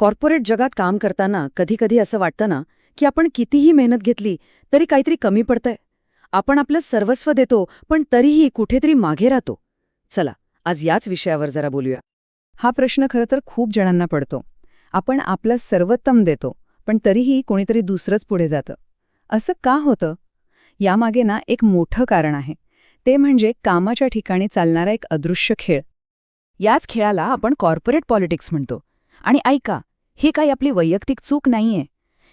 Corporate जगात काम करताना कधीकधी असं वाटतं ना की आपण कितीही मेहनत घेतली तरी काहीतरी कमी पडतंय. आपण आपलं सर्वस्व देतो पण तरीही कुठेतरी मागे राहतो. चला आज याच विषयावर जरा बोलूया. हा प्रश्न खरं तर खूप जणांना पडतो. आपण आपलं सर्वोत्तम देतो पण तरीही कोणीतरी दुसरंच पुढे जातं. असं का होतं? यामागे ना एक मोठं कारण आहे. ते म्हणजे कामाच्या ठिकाणी चालणारा एक अदृश्य खेळ. याच खेळाला आपण कॉर्पोरेट पॉलिटिक्स म्हणतो. आणि ऐका ही काही आपली वैयक्तिक चूक नाहीये.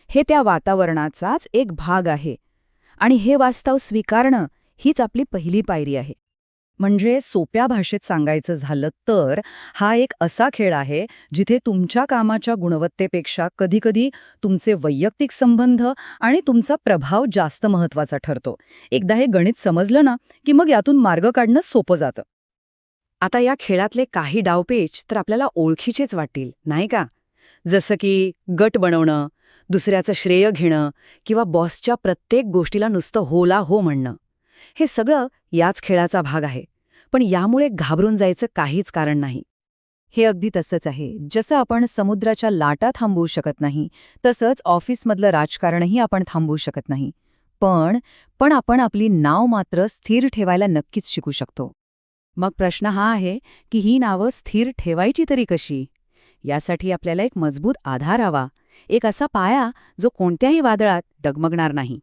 हे त्या वातावरणाचाच एक भाग आहे. आणि हे वास्तव स्वीकारणं हीच आपली पहिली पायरी आहे. म्हणजे सोप्या भाषेत सांगायचं झालं तर हा एक असा खेळ आहे जिथे तुमच्या कामाच्या गुणवत्तेपेक्षा कधीकधी तुमचे वैयक्तिक संबंध आणि तुमचा प्रभाव जास्त महत्त्वाचा ठरतो. एकदा हे गणित समजलं ना की मग यातून मार्ग काढणं सोपं जातं. आता या खेळातले काही डावपेच तर आपल्याला ओळखीचेच वाटतील नाही का? जसं की गट बनवणं दुसऱ्याचं श्रेय घेणं किंवा बॉसच्या प्रत्येक गोष्टीला नुसतं होला हो म्हणणं. हे सगळं याच खेळाचा भाग आहे पण यामुळे घाबरून जायचं काहीच कारण नाही. हे अगदी तसंच आहे. जसं आपण समुद्राच्या लाटा थांबवू शकत नाही तसंच ऑफिसमधलं राजकारणही आपण थांबवू शकत नाही. पण पण आपण आपली नाव मात्र स्थिर ठेवायला नक्कीच शिकू शकतो. मग प्रश्न हा आहे की ही नावं स्थिर ठेवायची तरी कशी? यासाठी आपल्याला एक मजबूत आधार हवा. एक असा पाया जो कोणत्याही वादळात डगमगणार नाही.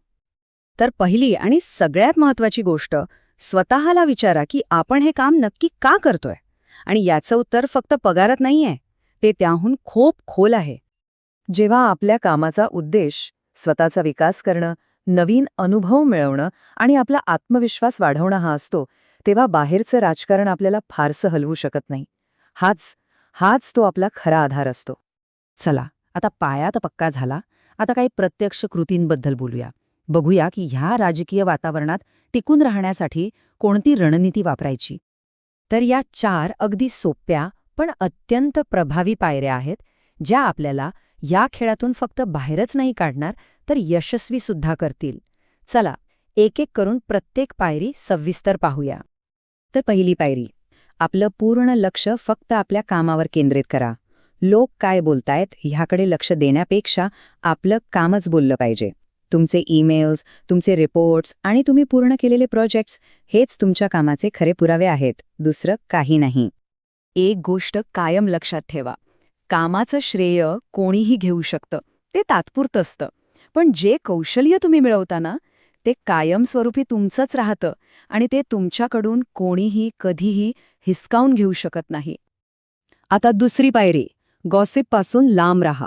तर पहिली आणि सगळ्यात महत्वाची गोष्ट स्वतःला विचारा की आपण हे काम नक्की का करतोय? आणि याचं उत्तर फक्त पगारात नाहीये ते त्याहून खूप खोल आहे. जेव्हा आपल्या कामाचा उद्देश स्वतःचा विकास करणं नवीन अनुभव मिळवणं आणि आपला आत्मविश्वास वाढवणं हा असतो तेव्हा बाहेरचं राजकारण आपल्याला फारसं हलवू शकत नाही. हाच हाच तो आपला खरा आधार असतो. चला आता पायात पक्का झाला. आता काही प्रत्यक्ष कृतींबद्दल बोलूया. बघूया की ह्या राजकीय वातावरणात टिकून राहण्यासाठी कोणती रणनीती वापरायची. तर या चार अगदी सोप्या पण अत्यंत प्रभावी पायऱ्या आहेत ज्या आपल्याला या खेळातून फक्त बाहेरच नाही काढणार तर यशस्वी सुद्धा करतील. चला एक एक करून प्रत्येक पायरी सविस्तर पाहूया. तर पहिली पायरी आपलं पूर्ण लक्ष फक्त आपल्या कामावर केंद्रित करा. लोक काय बोलतायत ह्याकडे लक्ष देण्यापेक्षा आपलं कामच बोललं पाहिजे. तुमचे ईमेल्स तुमचे रिपोर्ट्स आणि तुम्ही पूर्ण केलेले प्रोजेक्ट्स हेच तुमच्या कामाचे खरे पुरावे आहेत दुसरं काही नाही. एक गोष्ट कायम लक्षात ठेवा. कामाचं श्रेय कोणीही घेऊ शकतं ते तात्पुरतं असतं. पण जे कौशल्य तुम्ही मिळवताना ते कायमस्वरूपी तुमचंच राहतं आणि ते तुमच्याकडून कोणीही कधीही हिसकावून घेऊ शकत नाही. आता दुसरी पायरी गॉसिपपासून लांब राहा.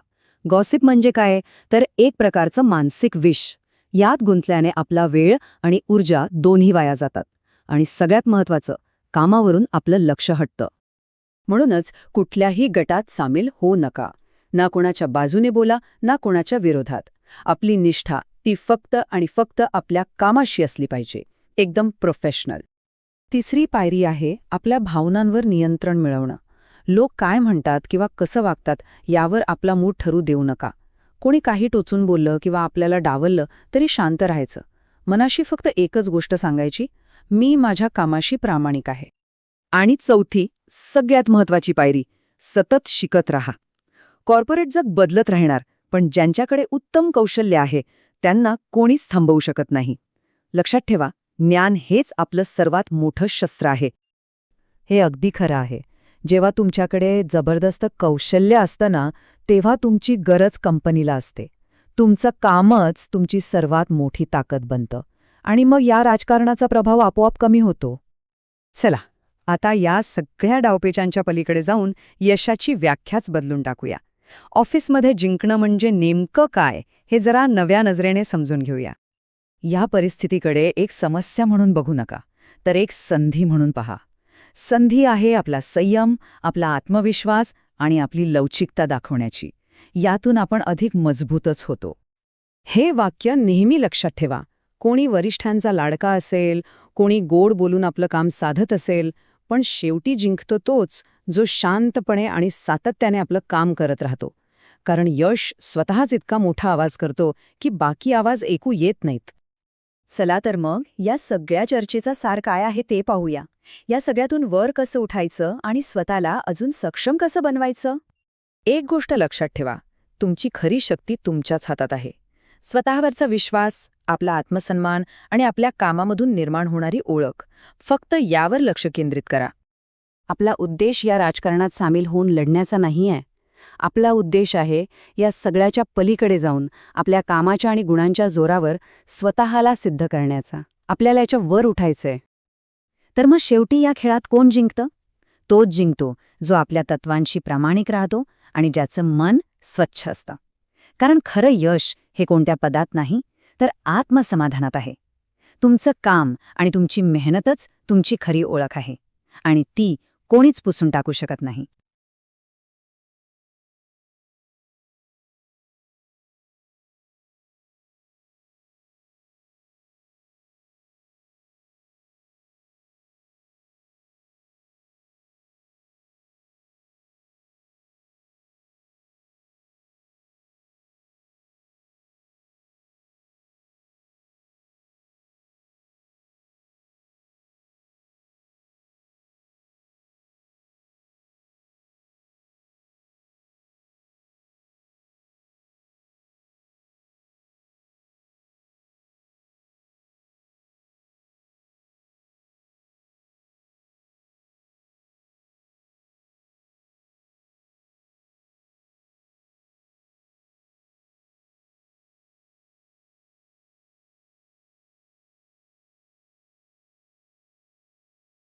गॉसिप म्हणजे काय? तर एक प्रकारचं मानसिक विष. यात गुंतल्याने आपला वेळ आणि ऊर्जा दोन्ही वाया जातात. आणि सगळ्यात महत्वाचं कामावरून आपलं लक्ष हटतं. म्हणूनच कुठल्याही गटात सामील होऊ नका. ना कोणाच्या बाजूने बोला ना कोणाच्या विरोधात. आपली निष्ठा ती फक्त आणि फक्त आपल्या कामाशी असली पाहिजे. एकदम प्रोफेशनल तिसरी पायरी आहे आपल्या भावनांवर नियंत्रण मिळवणं. लोक काय म्हणतात किंवा कसं वागतात यावर आपला मूड ठरू देऊ नका. कोणी काही टोचून बोललं किंवा आपल्याला डावललं तरी शांत राहायचं. मनाशी फक्त एकच गोष्ट सांगायची मी माझ्या कामाशी प्रामाणिक आहे. आणि चौथी सगळ्यात महत्वाची पायरी सतत शिकत राहा. कॉर्पोरेट जग बदलत राहणार पण ज्यांच्याकडे उत्तम कौशल्य आहे त्यांना कोणीच थांबवू शकत नाही. लक्षात ठेवा ज्ञान हेच आपलं सर्वात मोठं शस्त्र आहे. हे अगदी खरं आहे. जेव्हा तुमच्याकडे जबरदस्त कौशल्य असतं ना तेव्हा तुमची गरज कंपनीला असते. तुमचं कामच तुमची सर्वात मोठी ताकद बनतं. आणि मग या राजकारणाचा प्रभाव आपोआप कमी होतो. चला आता या सगळ्या डावपेचांच्या पलीकडे जाऊन यशाची व्याख्याच बदलून टाकूया. ऑफिसमध्ये जिंकणं म्हणजे नेमकं काय हे जरा नव्या नजरेने समजून घेऊया. या परिस्थितीकडे एक समस्या म्हणून बघू नका तर एक संधी म्हणून पहा. संधी आहे आपला संयम आपला आत्मविश्वास आणि आपली लवचिकता दाखवण्याची. यातून आपण अधिक मजबूतच होतो. हे वाक्य नेहमी लक्षात ठेवा. कोणी वरिष्ठांचा लाडका असेल कोणी गोड बोलून आपलं काम साधत असेल पण शेवटी जिंकतो तोच जो शांतपणे आणि सातत्याने आपलं काम करत राहतो. कारण यश स्वतःच इतका मोठा आवाज करतो की बाकी आवाज ऐकू येत नाहीत. चला तर मग या सगळ्या चर्चेचा सार काय आहे ते पाहूया. या सगळ्यातून वर कसं उठायचं आणि स्वतःला अजून सक्षम कसं बनवायचं? एक गोष्ट लक्षात ठेवा तुमची खरी शक्ती तुमच्याच हातात आहे. स्वतःवरचा विश्वास आपला आत्मसन्मान आणि आपल्या कामामधून निर्माण होणारी ओळख फक्त यावर लक्ष केंद्रित करा. आपला उद्देश या राजकारणात सामील होऊन लढण्याचा नाही आहे आपला उद्देश आहे या सगळ्याच्या पलीकडे जाऊन आपल्या कामाच्या आणि गुणांच्या जोरावर स्वतःला सिद्ध करण्याचा. आपल्याला याच्या वर उठायचंय. तर मग शेवटी या खेळात कोण जिंकतं? तोच जिंकतो जो आपल्या तत्वांशी प्रामाणिक राहतो आणि ज्याचं मन स्वच्छ असतं. कारण खरं यश हे कोणत्या पदात नाही तर आत्मसमाधानात आहे. तुमचं काम आणि तुमची मेहनतच तुमची खरी ओळख आहे आणि ती कोणीच पुसून टाकू शकत नाही.